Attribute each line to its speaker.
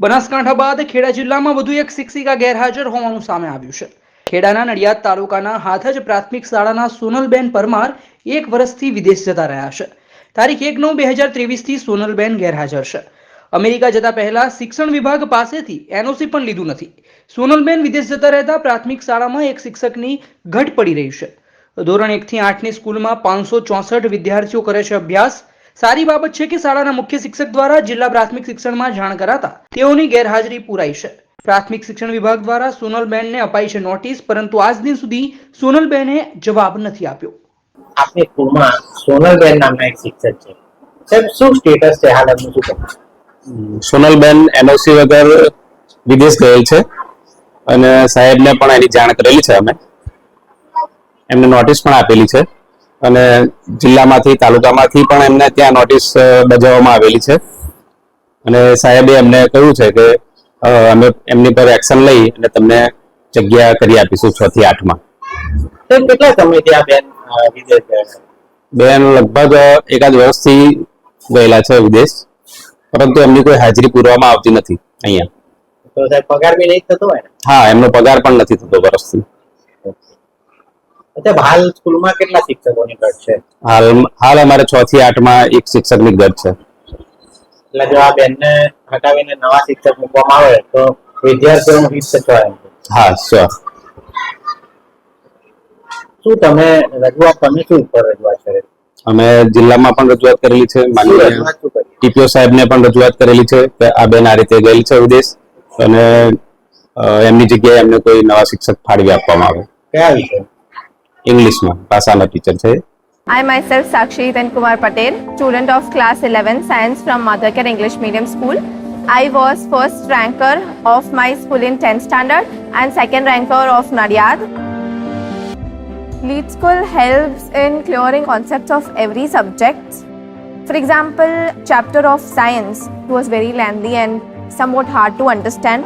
Speaker 1: બનાસકાંઠા બાદ ખેડા જિલ્લામાં વધુ એક શિક્ષિકા ગેરહાજર હોવાનું સામે આવ્યું છે. ખેડાના નડિયાદ તાલુકાના હાથજ પ્રાથમિક શાળાના સોનલબેન પરમાર એક વર્ષથી વિદેશ જતા રહ્યા છે. તારીખ એક નવ બે હજાર ત્રેવીસથી સોનલબેન ગેરહાજર છે. અમેરિકા જતા પહેલા શિક્ષણ વિભાગ પાસેથી એનઓસી પણ લીધું નથી. સોનલબેન વિદેશ જતા રહેતા પ્રાથમિક શાળામાં એક શિક્ષકની ઘટ પડી રહી છે. ધોરણ એકથી આઠની સ્કૂલમાં પાંચસો ચોસઠ વિદ્યાર્થીઓ કરે છે અભ્યાસ. સારી બાબત છે કે શાળાના મુખ્ય શિક્ષક દ્વારા જિલ્લા પ્રાથમિક શિક્ષણમાં જાણ કરાતા તેઓની ગેરહાજરી પુરાઈ છે. પ્રાથમિક શિક્ષણ વિભાગ દ્વારા સોનલબેનને અપાઈ છે નોટિસ પરંતુ આજ દિન સુધી સોનલબેને જવાબ નથી આપ્યો.
Speaker 2: આપની સ્કૂલમાં સોનલબેન નામના એક શિક્ષક છે. સાહેબ શું સ્ટેટસ છે હાલ એમનું શું
Speaker 3: સોનલબેન એનઓસી વગર વિદેશ ગયેલ છે અને સાહેબને પણ એની જાણ કરેલી છે અમે. એમને નોટિસ પણ આપેલી છે. અને જિલ્લામાંથી તાલુકામાંથી પણ એમને ત્યાં નોટિસ બજાવવામાં આવેલી છે. અને સાહેબે એમને કહ્યું છે કે અમે એમની પર એક્શન લઈ અને તમને જગ્યા કરી આપીશું છ થી આઠમાં
Speaker 2: કેટલા સમયથી આ બેન વિદેશ
Speaker 3: બેન લગભગ એકાદ વર્ષથી ગયેલા છે વિદેશ પરંતુ એમની કોઈ હાજરી પૂરવામાં આવતી નથી અહીંયા.
Speaker 2: પગાર બી નહીં થતો હોય
Speaker 3: હા એમનો પગાર પણ નથી થતો વર્ષથી.
Speaker 2: સાહેબ હાલ સ્કૂલમાં કેટલા શિક્ષકોની ઘટ છે?
Speaker 3: હાલ હાલ અમારે છ થી આઠમાં એક શિક્ષકની ઘટ છે.
Speaker 2: એટલે જો આ બેનને હટાવીને નવા શિક્ષક મૂકવામાં આવે તો વિદ્યાર્થીઓનું હિત સચવાય.
Speaker 3: હા શ્યોર
Speaker 2: શું તમે રજૂઆત તમે શું ઉપર રજૂઆત કરે?
Speaker 3: અમે જિલ્લામાં પણ રજૂઆત કરેલી છે માનનીય ટીપીઓ સાહેબને પણ રજૂઆત કરેલી છે કે આ બેન આ રીતે ગયેલી છે વિદેશ અને એમની જગ્યાએ એમને કોઈ નવા શિક્ષક ફાળવી આપવામાં આવે.
Speaker 2: કયા વિષય?
Speaker 3: ઇંગ્લિશમાં ભાષાના ટીચર છે
Speaker 4: I myself Sakshi Then Kumar Patel, student of class 11 science from Mothercare English Medium School. I was first ranker of my school in 10th standard and second ranker of Nadiad. Lead School helps in clearing concepts of every subject. For example, chapter of science was very lengthy and somewhat hard to understand.